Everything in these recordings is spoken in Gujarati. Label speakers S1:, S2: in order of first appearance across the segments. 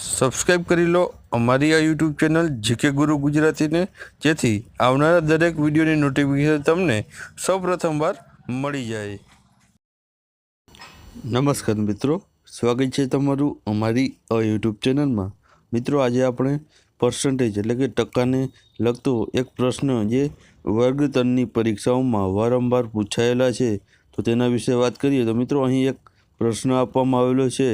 S1: સબસ્ક્રાઈબ કરી લો અમારી આ યુટ્યુબ ચેનલ જીકે ગુરુ ગુજરાતીને. જેથી આવનારા દરેક વિડીયોની નોટિફિકેશન તમને સૌપ્રથમવાર મળી જાય. નમસ્કાર મિત્રો, સ્વાગત છે તમારું અમારી આ યુટ્યુબ ચેનલમાં. મિત્રો, આજે આપણે પર્સન્ટેજ એટલે કે ટકાને લગતો એક પ્રશ્ન જે વર્ગ ત્રણની પરીક્ષાઓમાં વારંવાર પૂછાયેલા છે. તો તેના વિશે વાત કરીએ તો મિત્રો, અહીં એક પ્રશ્ન આપવામાં આવેલો છે.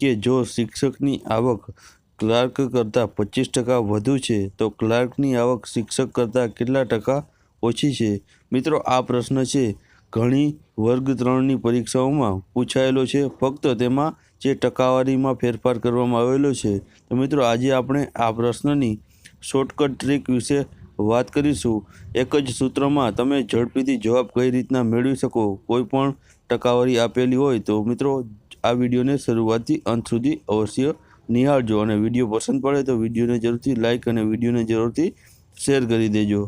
S1: કે જો શિક્ષકની આવક ક્લાર્ક કરતાં પચીસ ટકા વધુ છે, તો ક્લાર્કની આવક શિક્ષક કરતાં કેટલા ટકા ઓછી છે? મિત્રો, આ પ્રશ્ન છે. ઘણી વર્ગ ત્રણની પરીક્ષાઓમાં પૂછાયેલો છે. ફક્ત તેમાં જે ટકાવારીમાં ફેરફાર કરવામાં આવેલો છે. તો મિત્રો, આજે આપણે આ પ્રશ્નની શોર્ટકટ ટ્રીક વિશે વાત કરીશું. એક જ સૂત્રમાં તમે ઝડપીથી જવાબ કઈ રીતના મેળવી શકો? કોઈ પણ ટકાવારી આપેલી હોય તો મિત્રો આ વિડીયોને શરૂઆતથી અંત સુધી અવશ્ય નિહાળજો અને વીડિયો પસંદ પડે તો વિડીયોને જરૂરથી લાઇક અને વિડીયોને જરૂરથી શેર કરી દેજો.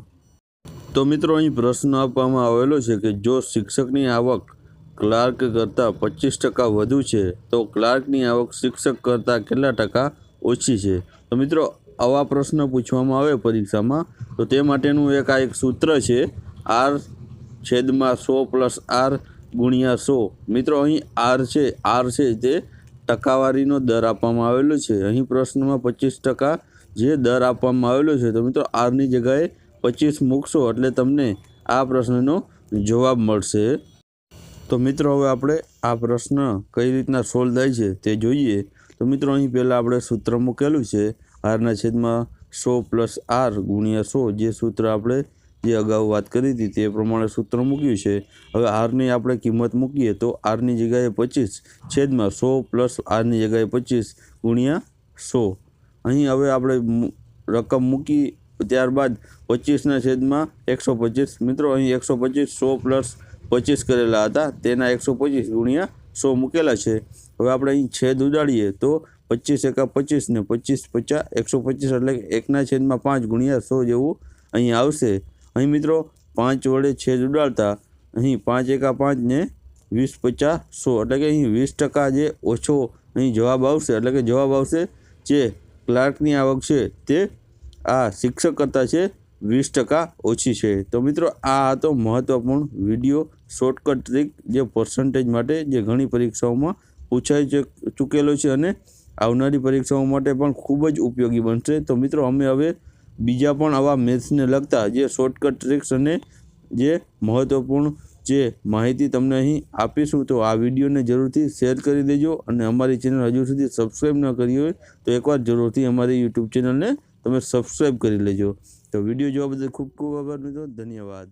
S1: તો મિત્રો, અહીં પ્રશ્ન આપવામાં આવેલો છે કે જો શિક્ષકની આવક ક્લાર્ક કરતાં પચીસ ટકા વધુ છે, તો ક્લાર્કની આવક શિક્ષક કરતાં કેટલા ટકા ઓછી છે? તો મિત્રો, આવા પ્રશ્ન પૂછવામાં આવે પરીક્ષામાં, તો તે માટેનું એક આ એક સૂત્ર છે. આર છેદમાં સો પ્લસ આર ગુણ્યા સો. મિત્રો, અહીં આર છે. આર છે તે ટકાવારીનો દર આપવામાં આવેલો છે. અહીં પ્રશ્નમાં પચીસ ટકા જે દર આપવામાં આવેલો છે. તો મિત્રો, આરની જગ્યાએ પચીસ મૂકશો એટલે તમને આ પ્રશ્નનો જવાબ મળશે. તો મિત્રો, હવે આપણે આ પ્રશ્ન કઈ રીતના સોલ્વ થાય છે તે જોઈએ. તો મિત્રો, અહીં પહેલાં આપણે સૂત્ર મૂકેલું છે. આરના છેદમાં સો પ્લસ આર ગુણ્યા સો. જે સૂત્ર આપણે જે અગાઉ વાત કરી હતી તે પ્રમાણે સૂત્ર મૂક્યું છે. હવે આરની આપણે કિંમત મૂકીએ તો આરની જગ્યાએ પચીસ છેદમાં સો પ્લસ આરની જગ્યાએ પચીસ ગુણ્યા સો. અહીં હવે આપણે રકમ મૂકી ત્યારબાદ પચીસના છેદમાં એકસો પચીસ. મિત્રો, અહીં એકસો પચીસ, સો પ્લસ પચીસ કરેલા હતા, તેના એકસો પચીસ ગુણ્યા સો મૂકેલા છે. હવે આપણે અહીં છેદ ઉડાડીએ તો પચીસ એકા પચીસ ને પચીસ પચાસ, એકસો પચીસ એટલે એકના છેદમાં પાંચ ગુણ્યા સો જેવું અહીં આવશે. અહીં મિત્રો, પાંચ વડે છેદ ઉડાડતા અહીં પાંચ એકા પાંચને વીસ પચાસ સો. એટલે કે અહીં વીસ ટકા જે ઓછો અહીં જવાબ આવશે, એટલે કે જવાબ આવશે જે ક્લાર્કની આવક છે તે આ શિક્ષક કરતાં છે વીસ ટકા ઓછી છે. તો મિત્રો, આ હતો મહત્ત્વપૂર્ણ વીડિયો, શોર્ટકટ ટ્રીક જે પર્સન્ટેજ માટે જે ઘણી પરીક્ષાઓમાં પૂછાઈ ચૂકેલો છે અને આવનારી પરીક્ષાઓ માટે પણ ખૂબ જ ઉપયોગી બનશે. તો મિત્રો, અમે હવે બીજા પણ આવા મેથ્સને લગતા જે શોર્ટકટ ટ્રિક્સ અને જે મહત્ત્વપૂર્ણ જે માહિતી તમને અહીં આપીશું, તો આ વિડીયોને જરૂરથી શેર કરી દેજો અને અમારી ચેનલ હજુ સુધી સબસ્ક્રાઈબ ન કરી હોય, તો એકવાર જરૂરથી અમારી યુટ્યુબ ચેનલને તમે સબસ્ક્રાઈબ કરી લેજો. તો વીડિયો જોવા બદલ ખૂબ ખૂબ આભાર મિત્રો. ધન્યવાદ.